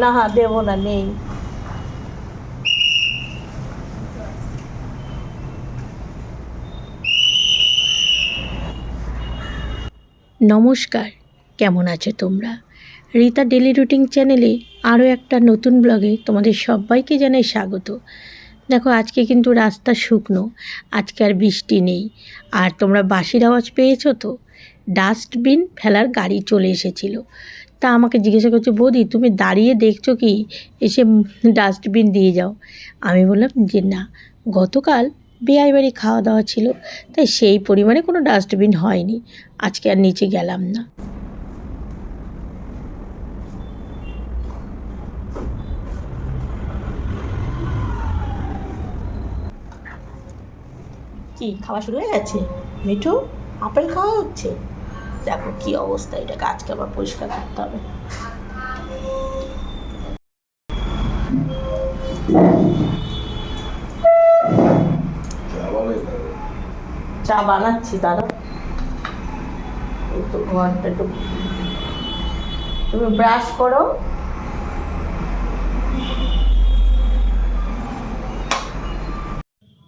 না, দেবো না, নেই। নমস্কার, কেমন আছো তোমরা? রীতা ডেলি রুটিন চ্যানেলে আরও একটা নতুন ব্লগে তোমাদের সবাইকে জানাই স্বাগত। দেখো, আজকে কিন্তু রাস্তা শুকনো, আজকে আর বৃষ্টি নেই। আর তোমরা বাঁশির আওয়াজ পেয়েছ তো? ডাস্টবিন ফেলার গাড়ি চলে এসেছিল। তা আমাকে জিজ্ঞাসা করছে, বৌদি, তুমি দাঁড়িয়ে দেখছ কি? এসে ডাস্টবিন দিয়ে যাও। আমি বললাম, যে না, গতকাল বেআই বাড়ি খাওয়া দাওয়া ছিল, তাই সেই পরিমাণে কোনো ডাস্টবিন হয়নি। আজকে আর নিচে গেলাম না। কি, খাওয়া শুরু হয়ে গেছে? মিঠু, আপেল খাওয়া হচ্ছে? দেখো কি অবস্থা এটাকে আজকে আবার পরিষ্কার করতে হবে। চা বানাচ্ছি দাদা ঘরটা একটু তুমি ব্রাশ করো।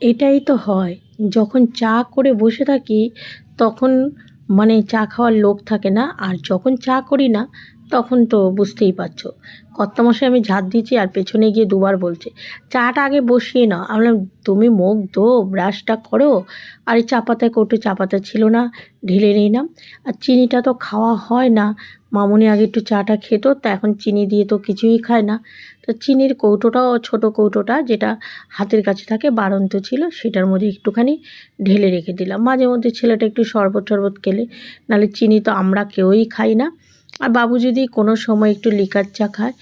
এটাই তো হয় যখন চা করে বসে থাকি তখন মানে চা খাওয়ার লোক থাকে না, আর যখন চা করি না, তখন তো বুঝতেই পারছ। কর্তামশাই আমি ঝাঁট দিচ্ছি আর পেছনে গিয়ে দুবার বলছে, চাটা আগে বসিয়ে নাও। আমি বললাম, তুমি মুখ ধো ব্রাশটা করো। আর এই চা পাতায় কৌটো চা পাতা ছিল না, ঢেলে নিলাম। আর চিনিটা তো খাওয়া হয় না। মামুনি আগে একটু চাটা খেত, তা এখন চিনি দিয়ে তো কিছুই খায় না। তো চিনির কৌটোটাও, ছোটো কৌটোটা যেটা হাতের কাছে থাকে, বাড়ন্ত ছিল, সেটার মধ্যে একটুখানি ঢেলে রেখে দিলাম। মাঝে মধ্যে ছেলেটা একটু শরবত টরবত খেলে, নাহলে চিনি তো আমরা কেউই খাই না। আর বাবু যদি কোনো সময় একটু লিকার চা খায়,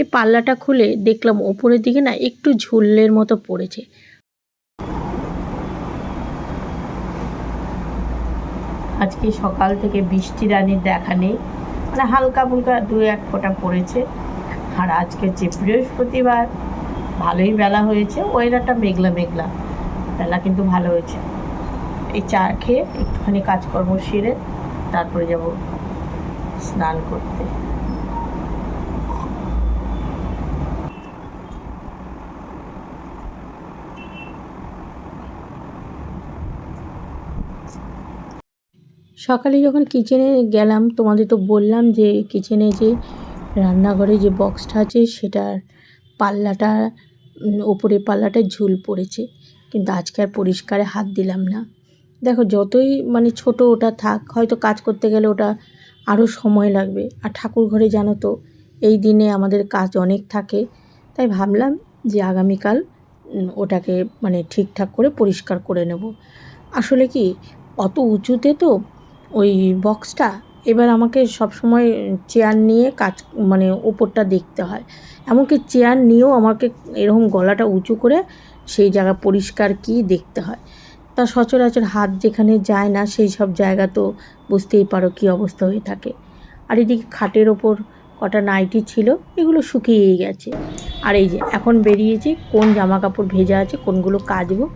এই পাল্লাটা খুলে দেখলাম ওপরের দিকে না একটু ঝুলের মতো পড়েছে। আজকে সকাল থেকে বৃষ্টি রানির দেখা নেই। মানে হালকা ফুলকা দু এক ফোঁটা পড়েছে। আর আজকে যে বৃহস্পতিবার, ভালোই বেলা হয়েছে ওয়েদারটা মেঘলা মেঘলা, বেলা কিন্তু ভালো হয়েছে। এই চা খেয়ে একটুখানি কাজকর্ম সেরে তারপরে যাব স্নান করতে। সকালে যখন কিচেনে গেলাম, তোমাদের তো বললাম যে কিচেনে যে রান্নাঘরে যে বক্সটা আছে সেটার পাল্লাটা ওপরে পাল্লাটা ঝুল পড়েছে। কিন্তু আজকে আর পরিষ্কারে হাত দিলাম না। দেখো, যতই মানে ছোট ওটা থাক, হয়তো কাজ করতে গেলে ওটা আরও সময় লাগবে। আর ঠাকুর ঘরে জানো তো, এই দিনে আমাদের কাজ অনেক থাকে। তাই ভাবলাম যে আগামীকাল ওটাকে মানে ঠিকঠাক করে পরিষ্কার করে নেব। আসলে কি, অত উঁচুতে তো ওই বক্সটা এবার আমাকে সবসময় চেয়ার নিয়ে কাজ মানে ওপরটা দেখতে হয়। এমনকি চেয়ার নিয়েও আমাকে এরকম গলাটা উঁচু করে সেই জায়গা পরিষ্কার কি দেখতে হয়। তা সচরাচর হাত যেখানে যায় না সেই সব জায়গা তো বুঝতেই পারো কী অবস্থা হয়ে থাকে। আর এদিকে খাটের ওপর কটা নাইটি ছিল, এগুলো শুকিয়েই গেছে। আর এই যে, এখন বেরিয়েছে, কোন জামা কাপড় ভেজা আছে, কোনগুলো কাচবো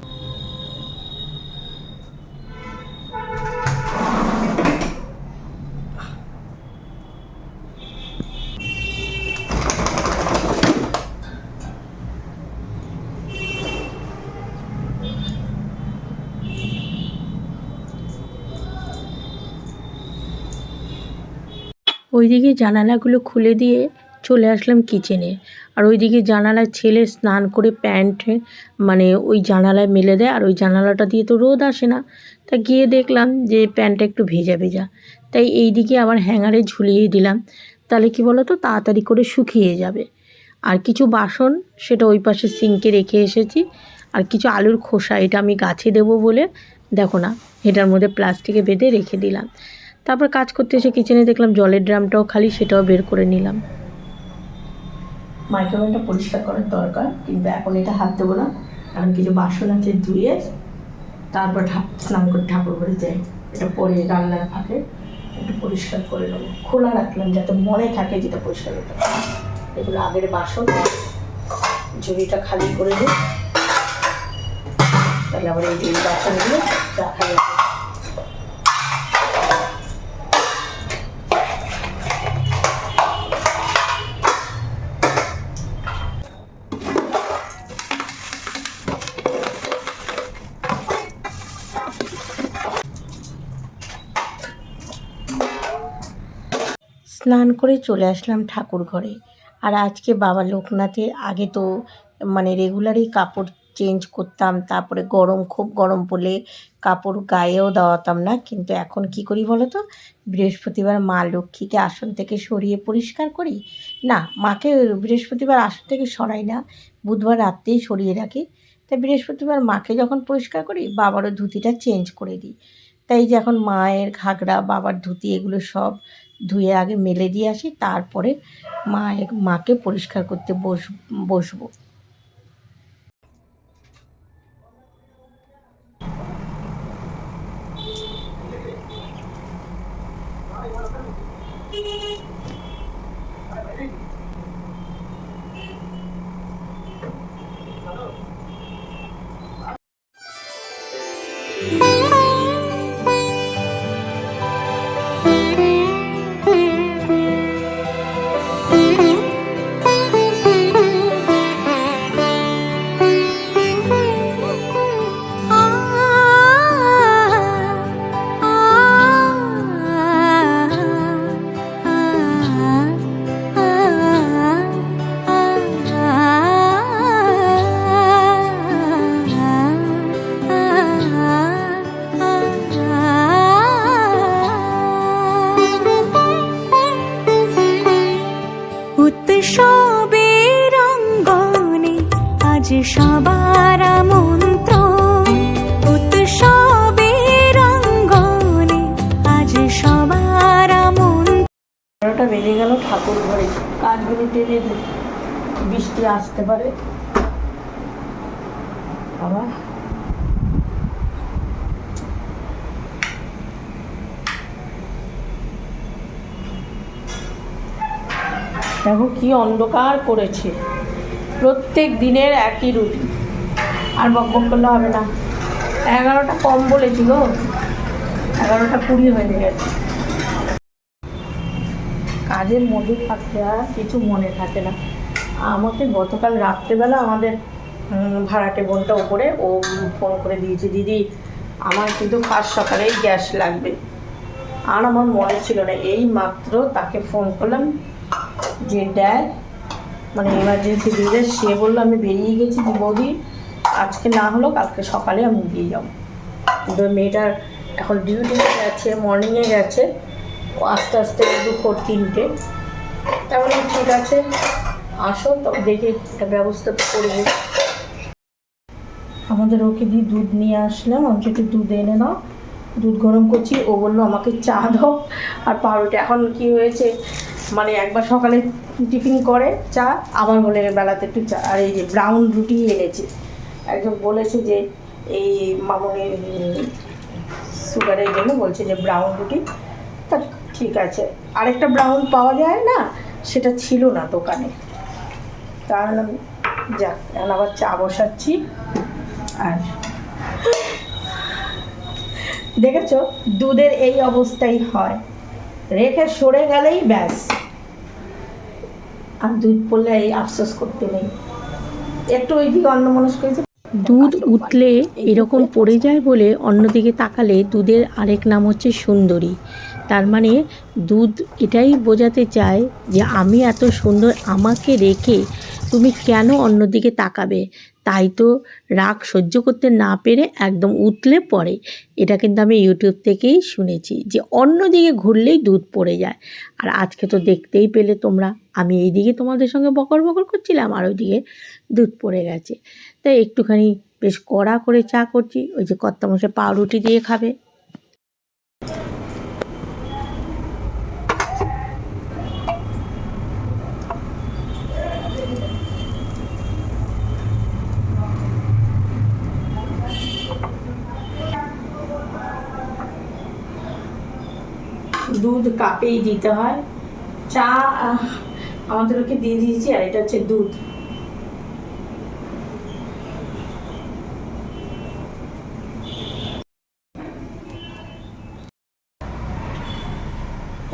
ওইদিকে জানালাগুলো খুলে দিয়ে চলে আসলাম কিচেনে আর ওইদিকে জানালায় ছেলে স্নান করে প্যান্ট মানে ওই জানালায় মেলে দেয়, আর ওই জানালাটা দিয়ে তো রোদ আসে না। তা গিয়ে দেখলাম যে প্যান্টটা একটু ভেজা ভেজা। তাই এই দিকে আবার হ্যাঙ্গারে ঝুলিয়ে দিলাম। তাহলে কি বলো তো তাড়াতাড়ি করে শুকিয়ে যাবে। আর কিছু বাসন সেটা ওই পাশে সিঙ্কে রেখে এসেছি। আর কিছু আলুর খোসা, এটা আমি গাছে দেবো বলে, দেখো না, এটার মধ্যে প্লাস্টিকে বেঁধে রেখে দিলাম। তারপর কাজ করতে এসে কিচেনে দেখলাম জলের ড্রামটাও খালি, সেটাও বের করে নিলাম। মাইক্রোওভেনটা পরিষ্কার করার দরকার, কিন্তু এখন এটা হাত দেবো না, কারণ কিছু বাসন আছে ধুয়ে তারপর স্নান করে ঠাকুর ঘরে যাই। এটা পরে রান্নার ফাঁকে একটু পরিষ্কার করে নেব। খোলা রাখলাম যাতে মনে থাকে যেটা পরিষ্কার করতে এগুলো আগের বাসন, ঝুড়িটা খালি করে দিই তাহলে আবার এই বাসনগুলো রাখা স্নান করে চলে আসলাম ঠাকুর ঘরে। আর আজকে বাবা লোকনাথের আগে তো মানে রেগুলারই কাপড় চেঞ্জ করতাম, তারপরে গরম, খুব গরম পড়লে কাপড় গায়েও দেওয়াতাম না। কিন্তু এখন কি করি বলো তো বৃহস্পতিবার মা লক্ষ্মীকে আসন থেকে সরিয়ে পরিষ্কার করি? না, মাকে বৃহস্পতিবার আসন থেকে সরাই না, বুধবার রাত্রেই সরিয়ে রাখি। তাই বৃহস্পতিবার মাকে যখন পরিষ্কার করি, বাবারও ধুতিটা চেঞ্জ করে দিই। তাই যে এখন মায়ের ঘাগরা, বাবার ধুতি এগুলো সব ধুয়ে আগে মেলে দিয়ে আসি, তারপরে মায়ের, মাকে পরিষ্কার করতে বস, বসবো। এগারোটা বেজে গেল ঠাকুর ঘরে। কাজগুলো টেনে বৃষ্টি আসতে পারে। আবার দেখো কি অন্ধকার করেছে। প্রত্যেক দিনের একই রুটি। আর বক বক করলে হবে না। এগারোটা কম বলেছিল এগারোটা কুড়ি হয়ে গেছে। কাজের মধ্যে থাকতে আর কিছু মনে থাকে না। আমাকে গতকাল রাত্রেবেলা আমাদের ভাড়াটে বোনটা উপরে ও ফোন করে দিয়েছে, দিদি, আমার কিন্তু ফার্স্ট সকালেই গ্যাস লাগবে। আর আমার মনে ছিল না, এই মাত্র তাকে ফোন করলাম যে দেয় মানে এমার্জেন্সি দিয়ে সে বলল, আমি বেরিয়ে গেছি বৌদি? আজকে না হলো কালকে সকালে আমি দিয়ে যাব। কিন্তু মেয়েটার এখন ডিউটিতে গেছে মর্নিংয়ে গেছে। আস্তে আস্তে দুপুর তিনটে। তা বললাম ঠিক আছে, আসো, তবে দেখে একটা ব্যবস্থা করব। আমাদের ওকে দিয়ে দুধ নিয়ে আসলাম আমি একটু দুধ এনে নাও দুধ গরম করছি, ও বলল, আমাকে চা দাও। আর পাউরুটি, এখন কি হয়েছে? মানে একবার সকালে টিফিন করে চা, আবার বলে বেলাতে একটু চা। আর এই যে ব্রাউন রুটি এনেছে, একজন বলেছে যে এই মামনের সুগারের জন্য বলছে যে ব্রাউন রুটি। ঠিক আছে। আরেকটা ব্রাউন পাওয়া যায় না, সেটা ছিল না দোকানে। তাহলে যাক, এখন আবার চা বসাচ্ছি। আর দেখেছ? দুধের এই অবস্থাই হয়। রেখে সরে গেলেই ব্যাস। আর দুধ পড়লে এই আফসোস করতে নেই। একটু ওই দিকে অন্য মানুষ করেছে দুধ উঠলে এরকম পড়ে যায় বলে অন্যদিকে তাকালে দুধের আরেক নাম হচ্ছে সুন্দরী। তার মানে দুধ এটাই বোঝাতে চায় যে আমি এত সুন্দর আমাকে রেখে তুমি কেন অন্যদিকে তাকাবে? তাই তো রাগ সহ্য করতে না পেরে একদম উতলে পড়ে। এটা কিন্তু আমি ইউটিউব থেকেই শুনেছি যে অন্যদিকে ঘুরলেই দুধ পড়ে যায়। আর আজকে তো দেখতেই পেলে তোমরা, আমি এই দিকে তোমাদের সঙ্গে বকর বকর করছিলাম আর ওইদিকে দুধ পড়ে গেছে। তাই একটুখানি বেশ কড়া করে চা করছি, ওই যে কর্তামশাই পাউরুটি দিয়ে খাবে। দুধ কাপেই দিতে হয়। চা আহ, আমাদের ওকে দিয়ে দিয়েছি আর এটা হচ্ছে দুধ।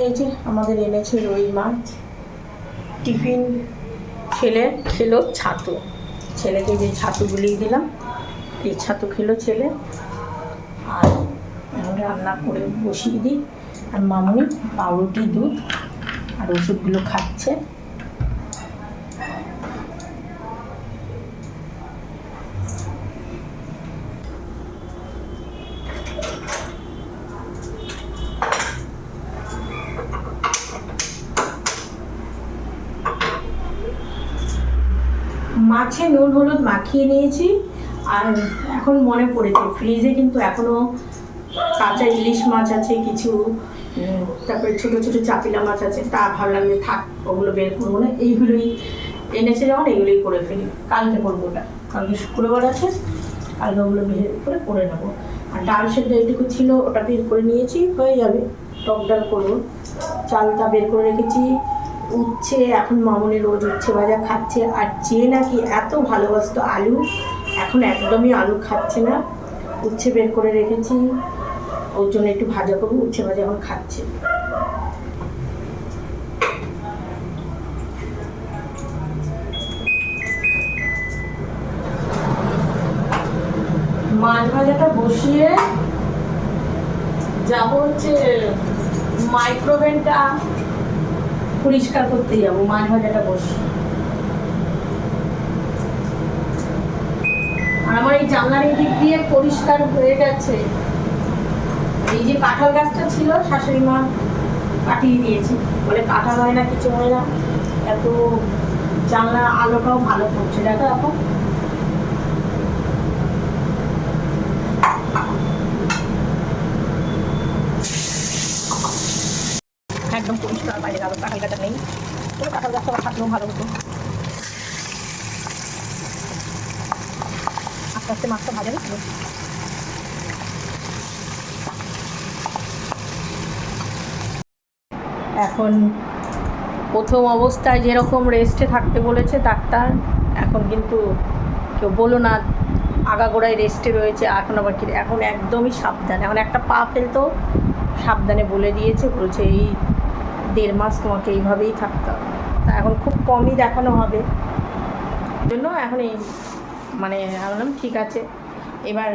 এই যে আমাদের এনেছে রুই মাছ। টিফিন ছেলে খেলো ছাতু। ছেলেকে যে ছাতু গুলিয়ে দিলাম এই ছাতু খেলো ছেলে। আর রান্না করে বসিয়ে দিই। আর মামুনি পাউরুটি, দুধ আর ওষুধগুলো খাচ্ছে। মাছে নুন, হলুদ মাখিয়ে নিয়েছি। আর এখন মনে পড়েছে, ফ্রিজে কিন্তু এখনও কাঁচা ইলিশ মাছ আছে, কিছু তারপরে ছোট ছোট চাপিলা মাছ আছে, তা ভাবলাম যে থাক, ওগুলো বের করব না। এইগুলোই এনেছে যখন এগুলোই করে ফেলি। কালকে করব ওটা। কালকে শুক্রবার আছে, কালকে ওগুলো বের করে করে নেব। আর ডাল সেদ্ধ এইটুকু ছিল, ওটা বের করে নিয়েছি, হয়ে যাবে। টক ডাল করব। চালটা বের করে রেখেছি। উচ্ছে, এখন মামনি রোজ উচ্ছে ভাজা খাচ্ছে। আর যে নাকি এত ভালোবাসতো আলু, এখন একদমই আলু খাচ্ছে না। উচ্ছে বের করে রেখেছি। ওর জন্য একটু ভাজা করব, উচ্ছে ভাজা এখন খাচ্ছে। মাছ ভাজাটা বসিয়ে যাব হচ্ছে মাইক্রোওভেনটা পরিষ্কার করতে যাব, মাছ ভাজাটা বসিয়ে। আর আমার এই জানলার দিক দিয়ে পরিষ্কার হয়ে গেছে। এই যে কাঁঠাল গাছটা ছিল, শাশুড়ি মা কাটিয়ে দিয়েছে। বলে কাঁঠাল হয় না, কিছু হয় না। এত জানলার আলোটাও ভালো পড়ছে দেখো এখন। একদম পরিষ্কার, বাইরে আলো কাঁঠাল গাছটা নেই। কাঁঠাল গাছটা থাকলেও ভালো হতো। আস্তে আস্তে মাছটা ভাজা দিচ্ছিল এখন প্রথম অবস্থায় যেরকম রেস্টে থাকতে বলেছে ডাক্তার, এখন কিন্তু কেউ বলো না আগাগোড়ায় রেস্টে রয়েছে, এখন আবার কি এখন একদমই সাবধানে, এখন একটা পা ফেলতেও সাবধানে বলে দিয়েছে, বলছে এই দেড় মাস তোমাকে এইভাবেই থাকতে হবে। তা এখন খুব কমই দেখানো হবে। জন্য এখন এই মানে বললাম, ঠিক আছে। এবার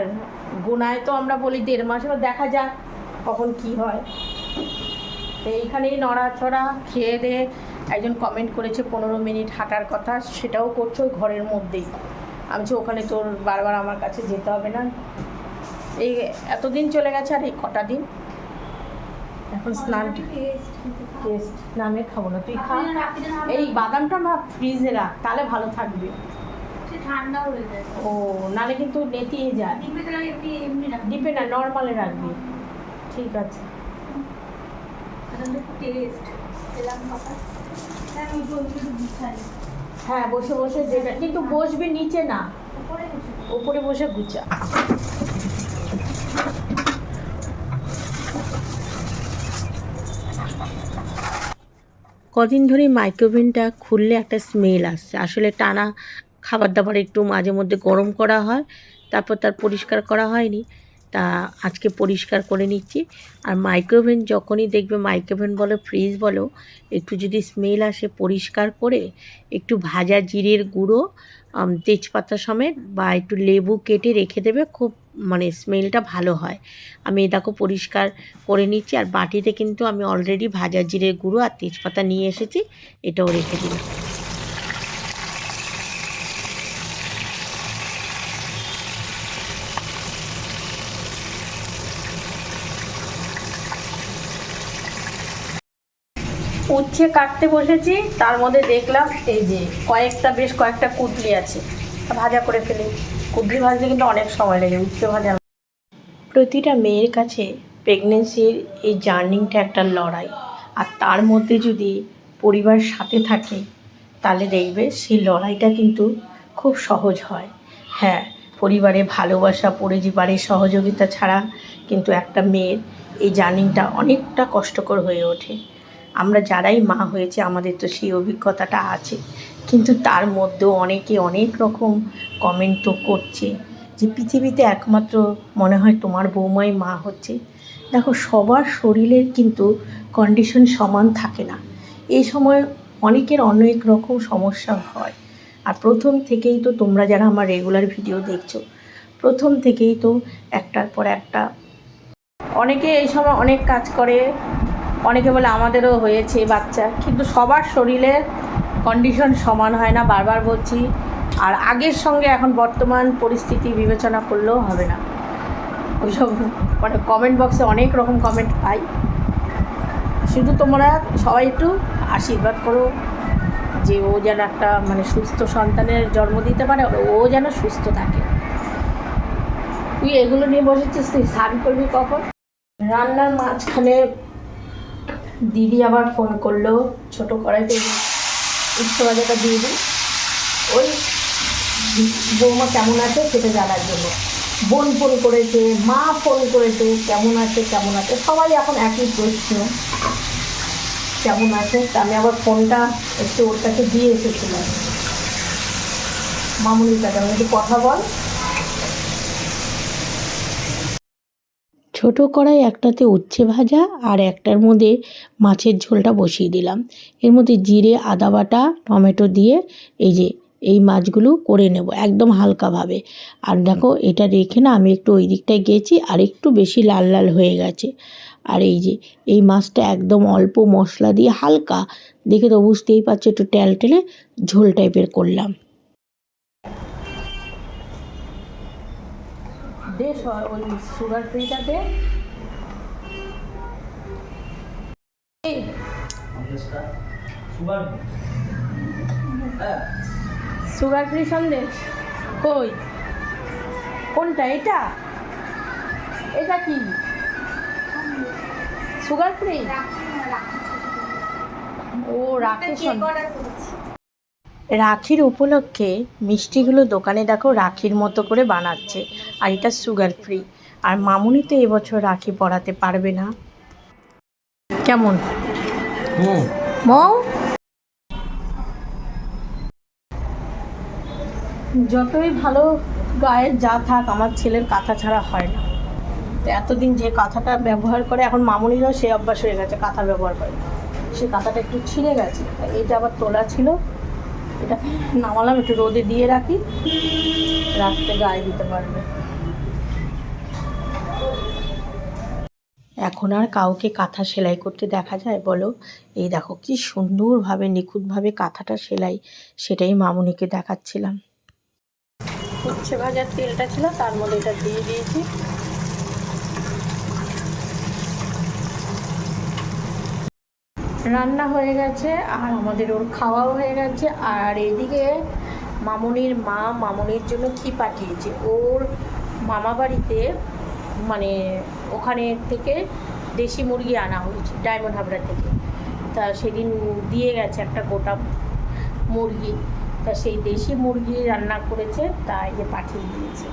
গোনায় তো আমরা বলি দেড় মাস, এবার দেখা যাক কখন কি হয়। তো এইখানেই নড়াচড়া খেয়ে দিয়ে একজন কমেন্ট করেছে পনেরো মিনিট হাঁটার কথা সেটাও করছ ঘরের মধ্যেই। আমি বলছি, ওখানে তোর বারবার আমার কাছে যেতে হবে না। এই এতদিন চলে গেছে আর এই কটা দিন। এখন স্নান টেস্ট না আমি খাব না। তুই খা। এই বাদামটা না ফ্রিজে রাখ তাহলে ভালো থাকবে। ঠান্ডা হয়ে যায়। ও নালে কিন্তু নেতিয়ে যায়। ডিপে না নর্মালে রাখবি। ঠিক আছে। টেস্ট হ্যাঁ হ্যাঁ বসে বসে যেটা। কিন্তু বসবি নিচে না। উপরে বসে গুছা। কদিন ধরে মাইক্রোভেনটা খুললে একটা স্মেল আসছে। আসলে টানা খাবার দাবার একটু মাঝে মধ্যে গরম করা হয় তারপর তার পরিষ্কার করা হয়নি। তা আজকে পরিষ্কার করে নিচ্ছি। আর মাইক্রোওভেন যখনই দেখবে মাইক্রোওভেন বলো ফ্রিজ বলো, একটু যদি স্মেল আসে পরিষ্কার করে, একটু ভাজা জিরের গুঁড়ো তেজপাতা সমেত বা একটু লেবু কেটে রেখে দেবে, খুব মানে স্মেলটা ভালো হয়। আমি দেখো পরিষ্কার করে নিচ্ছি, আর বাটিতে কিন্তু আমি অলরেডি ভাজা জিরের গুঁড়ো আর তেজপাতা নিয়ে এসেছি, এটাও রেখে দিলাম। উচ্ছে কাটতে বসেছি, তার মধ্যে দেখলাম এই যে কয়েকটা, বেশ কয়েকটা কুদলি আছে। ভাজা করে ফেলি। কুদলি ভাজতে কিন্তু অনেক সময় লাগে, উচ্ছে ভাজা। প্রতিটা মেয়ের কাছে প্রেগনেন্সির এই জার্নিংটা একটা লড়াই। আর তার মধ্যে যদি পরিবার সাথে থাকে, তাহলে দেখবে সেই লড়াইটা কিন্তু খুব সহজ হয়। হ্যাঁ পরিবারে ভালোবাসা পরিবারের সহযোগিতা ছাড়া কিন্তু একটা মেয়ের এই জার্নিংটা অনেকটা কষ্টকর হয়ে ওঠে। আমরা যারাই মা হয়েছে, আমাদের তো সেই অভিজ্ঞতাটা আছে। কিন্তু তার মধ্যেও অনেকে অনেক রকম কমেন্ট তো করছে যে, পৃথিবীতে একমাত্র মনে হয় তোমার বৌমাই মা হচ্ছে। দেখো, সবার শরীরের কিন্তু কন্ডিশন সমান থাকে না। এই সময় অনেকের অনেক রকম সমস্যা হয়। আর প্রথম থেকেই তো তোমরা যারা আমার রেগুলার ভিডিও দেখছ, প্রথম থেকেই তো একটার পর একটা অনেকে এই সময় অনেক কাজ করে অনেকে বলে আমাদেরও হয়েছে বাচ্চা। কিন্তু সবার শরীরের কন্ডিশন সমান হয় না, বারবার বলছি। আর আগের সঙ্গে এখন বর্তমান পরিস্থিতি বিবেচনা করলেও হবে না। ওইসব মানে কমেন্ট বক্সে অনেক রকম কমেন্ট পাই। শুধু তোমরা সবাই একটু আশীর্বাদ করো যে ও যেন একটা মানে সুস্থ সন্তানের জন্ম দিতে পারে ও যেন সুস্থ থাকে। তুই এগুলো নিয়ে বসেছিস তুই স্নান করবি কখন? রান্নার মাঝখানে দিদি আবার ফোন করল, ছোট কড়াইতে উচ্চ ভাজাটা দিয়ে দিই ওই বৌমা কেমন আছে সেটা জানার জন্য। বোন ফোন করেছে, মা ফোন করেছে, কেমন আছে কেমন আছে? সবাই এখন একই প্রশ্ন, কেমন আছে? আমি আবার ফোনটা একটু ওর কাছে দিয়ে এসেছিলাম। মামুনির কাছে আমি একটু কথা বল। ছোট কড়াই একটাতে উচ্ছে ভাজা আর একটার মধ্যে মাছের ঝোলটা বসিয়ে দিলাম। এর মধ্যে জিরে, আদা বাটা, টমেটো দিয়ে এই যে, এই মাছগুলো করে নেব একদম হালকাভাবে। আর দেখো, এটা রেখে না আমি একটু ওই দিকটায় গেছি আর একটু বেশি লাল লাল হয়ে গেছে। আর এই যে, এই মাছটা একদম অল্প মশলা দিয়ে হালকা, দেখে তো বুঝতেই পারছ একটু টেল টেলে ঝোল টাইপের করলাম। দে ওই সুগার ফ্রিটাতে সুগার ফ্রি সন্দেশ কই? কোনটা? এটা? এটা কি? সুগার ফ্রি ও রাখি সন্দেশ রাখির উপলক্ষে মিষ্টিগুলো দোকানে দেখো রাখির মতো করে বানাচ্ছে আর এটা সুগার ফ্রি আর মামুনি তো এবছর রাখি পড়াতে পারবে না। কেমন? মৌ। যতই ভালো গায়ে যা থাক আমার ছেলের কাঁথা ছাড়া হয় না। তো এতদিন যে কাঁথাটা ব্যবহার করে এখন মামুনিরও সে অভ্যাস হয়ে গেছে কাঁথা ব্যবহার করে। সে কাঁথাটা একটু ছিঁড়ে গেছে এটা আবার তোলা ছিল। এটা নামালাম, একটু রোদে দিয়ে রাখি। রাত্রে গায়ে দিতে পারবে। এখন আর কাউকে কাঁথা সেলাই করতে দেখা যায়? বলো। এই দেখো, কি সুন্দরভাবে, নিখুঁতভাবে কাঁথাটা সেলাই, সেটাই মামুনিকে দেখাচ্ছিলাম। উচ্ছে ভাজার তেলটা ছিল, তার মধ্যে এটা দিয়ে দিয়েছি। রান্না হয়ে গেছে, আর আমাদের ওর খাওয়াও হয়ে গেছে, আর এদিকে মামনির মা মামনির জন্য কি পাঠিয়েছে? ওর মামা বাড়িতে মানে ওখানে থেকে দেশি মুরগি আনা হয়েছে, ডায়মন্ড হাবড়া থেকে। তা সেদিন দিয়ে গেছে একটা গোটা মুরগি। তা সেই দেশি মুরগি রান্না করেছে তাই যে পাঠিয়ে দিয়েছে।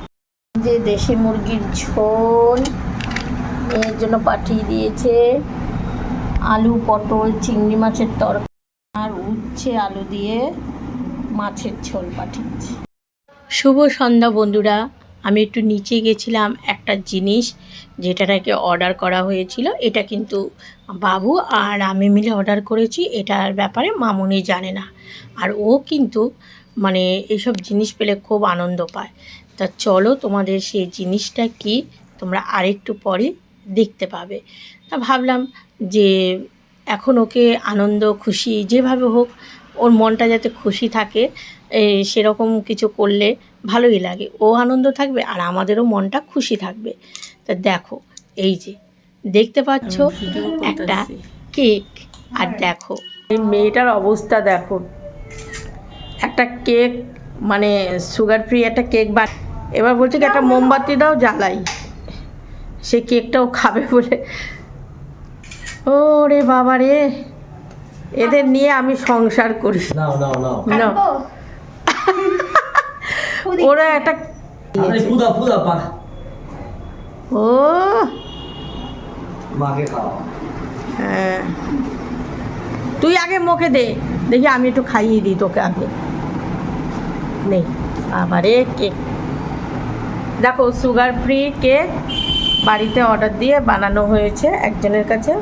যে দেশি মুরগির ঝোল, এর জন্য পাঠিয়ে দিয়েছে। আলু, পটল, চিংড়ি মাছের তরকারি আর উচ্ছে আলু দিয়ে মাছের ঝোল পাঠিয়েছি। শুভ সন্ধ্যা বন্ধুরা। আমি একটু নিচে গেছিলাম একটা জিনিস যেটাটাকে অর্ডার করা হয়েছিল। এটা কিন্তু বাবু আর আমি মিলে অর্ডার করেছি। এটার ব্যাপারে মামুনি জানে না। আর ও কিন্তু মানে এইসব জিনিস পেলে খুব আনন্দ পায়। তা চলো তোমাদের সেই জিনিসটা কি তোমরা আরেকটু পরে দেখতে পাবে। তা ভাবলাম যে এখন ওকে আনন্দ খুশি যেভাবে হোক ওর মনটা যাতে খুশি থাকে সেরকম কিছু করলে ভালোই লাগে। ও আনন্দ থাকবে আর আমাদেরও মনটা খুশি থাকবে। তা দেখো এই যে দেখতে পাচ্ছ একটা কেক আর দেখো। এই মেয়েটার অবস্থা দেখো। একটা কেক মানে সুগার ফ্রি একটা কেক বা এবার বলছে কি একটা মোমবাতি দাও জ্বালাই। সে কেকটাও খাবে বলে ও রে বাবা রে। এদের নিয়ে আমি সংসার করি। ওরা একটা আরে ফুদা ফুদা পা। ও। হ্যাঁ। তুই আগে মুখে দে। দেখি আমি একটু খাইয়ে দিই তোকে আগে। নেই আবারে কেক। দেখো সুগার ফ্রি কেক বাড়িতে অর্ডার দিয়ে বানানো হয়েছে একজনের কাছে।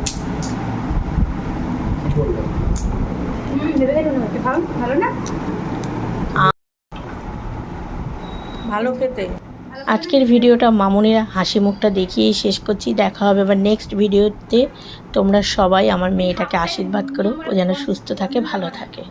ভালো না? ভালো খেতে। আজকের ভিডিওটা মামুনির হাসি মুখটা দেখিয়েই শেষ করছি। দেখা হবে আবার নেক্সট ভিডিওতে তোমরা সবাই আমার মেয়েটাকে আশীর্বাদ করো ও যেন সুস্থ থাকে ভালো থাকে।